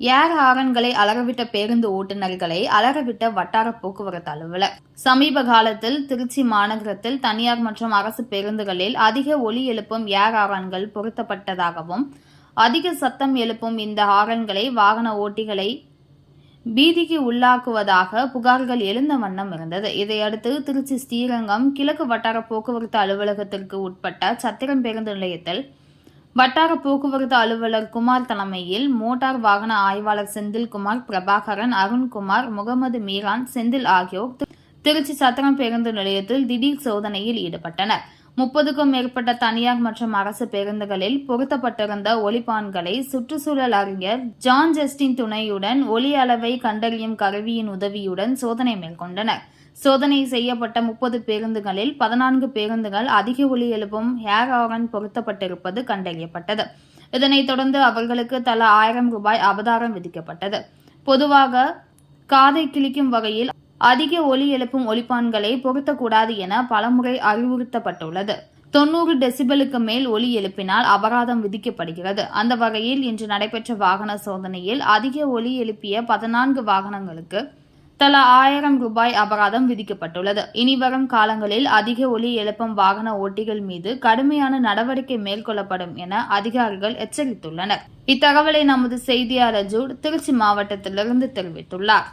ஏர் ஹாரன்களை அலறவிட்ட பேருந்து ஓட்டுநர்களை அலறவிட்ட வட்டார போக்குவரத்து அலுவலர். சமீப காலத்தில் திருச்சி மாநகரத்தில் தனியார் மற்றும் அரசு பேருந்துகளில் அதிக ஒலி எழுப்பும் ஏர் ஹாரன்கள் பொருத்தப்பட்டதாகவும் அதிக சத்தம் எழுப்பும் இந்த ஹாரன்களை வாகன ஓட்டிகளை பீதிக்கு உள்ளாக்குவதாக புகார்கள் எழுந்த வண்ணம் இருந்தது. இதையடுத்து திருச்சி ஸ்ரீரங்கம் கிழக்கு வட்டார போக்குவரத்து அலுவலகத்திற்கு உட்பட்ட சத்திரம் பேருந்து நிலையத்தில் வட்டார போக்குவரத்து அலுவலர் குமார் தலைமையில் மோட்டார் வாகன ஆய்வாளர் செந்தில்குமார் பிரபாகரன் அருண்குமார் முகமது மீரான் செந்தில் ஆகியோர் திருச்சி சத்திரம் பேருந்து நிலையத்தில் திடீர் சோதனையில் ஈடுபட்டனர். முப்பதுக்கும் மேற்பட்ட தனியார் மற்றும் அரசு பேருந்துகளில் பொருத்தப்பட்டிருந்த ஒலிப்பான்களை சுற்றுச்சூழல் அறிஞர் ஜான் ஜஸ்டின் துணையுடன் ஒலி அளவை கண்டறியும் கருவியின் உதவியுடன் சோதனை மேற்கொண்டனர். சோதனை செய்யப்பட்ட முப்பது பேருந்துகளில் பதினான்கு பேருந்துகள் அதிக ஒலி எழுப்பும் ஹேர் ஆரன் பொருத்தப்பட்டிருப்பது கண்டறியப்பட்டது. இதனைத் தொடர்ந்து அவர்களுக்கு தலா ஆயிரம் ரூபாய் அபதாரம் விதிக்கப்பட்டது. பொதுவாக காதை கிழிக்கும் வகையில் அதிக ஒலி எழுப்பும் ஒலிப்பான்களை பொருத்தக்கூடாது என பலமுறை அறிவுறுத்தப்பட்டுள்ளது. தொண்ணூறு டெசிபலுக்கு மேல் ஒலி எழுப்பினால் அபராதம் விதிக்கப்படுகிறது. அந்த வகையில் இன்று நடைபெற்ற வாகன சோதனையில் அதிக ஒலி எழுப்பிய பதினான்கு வாகனங்களுக்கு தலா ஆயிரம் ரூபாய் அபராதம் விதிக்கப்பட்டுள்ளது. இனிவரும் காலங்களில் அதிக ஒலி எழுப்பும் வாகன ஓட்டிகள் மீது கடுமையான நடவடிக்கை மேற்கொள்ளப்படும் என அதிகாரிகள் எச்சரித்துள்ளனர். இத்தகவலை நமது செய்தியாளர் ஜூட் திருச்சி மாவட்டத்திலிருந்து தெரிவித்துள்ளார்.